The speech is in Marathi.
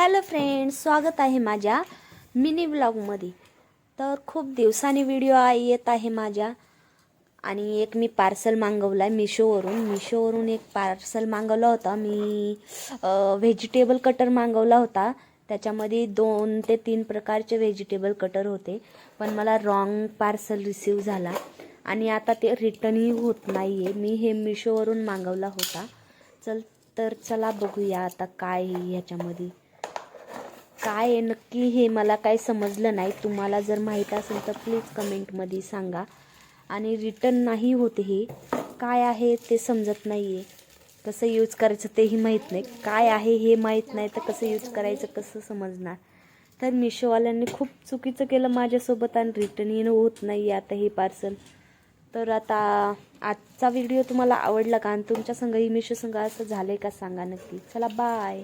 हॅलो फ्रेंड्स स्वागत आहे माझ्या मिनी ब्लॉगमध्ये तर खूप दिवसांनी व्हिडिओ येत आहे माझ्या आणि एक मी पार्सल मागवला आहे मिशोवरून. मिशोवरून एक पार्सल मागवला होता. मी व्हेजिटेबल कटर मागवला होता. त्याच्यामध्ये दोन ते तीन प्रकारचे व्हेजिटेबल कटर होते. पण मला रॉंग पार्सल रिसीव झाला आणि आता ते रिटर्नही होत नाही आहे मी हे मिशोवरून मागवला होता. चल तर चला बघूया आता काय आहे ह्याच्यामध्ये काय आहे? नक्की हे मला काय समजलं नाही. तुम्हाला जर माहीत असेल तर प्लीज कमेंटमध्ये सांगा. आणि रिटर्न नाही होते हे. काय आहे ते समजत नाही आहे कसं यूज करायचं तेही माहीत नाही. काय आहे हे माहीत नाही तर कसं यूज करायचं कसं समजणार? तर मिशोवाल्यांनी खूप चुकीचं केलं माझ्यासोबत आणि रिटर्नही होत नाही आता हे पार्सल तर आता आजचा व्हिडिओ तुम्हाला आवडला का? आणि तुमच्या संघही मिशो संघ असं झालं आहे का? सांगा नक्की. चला बाय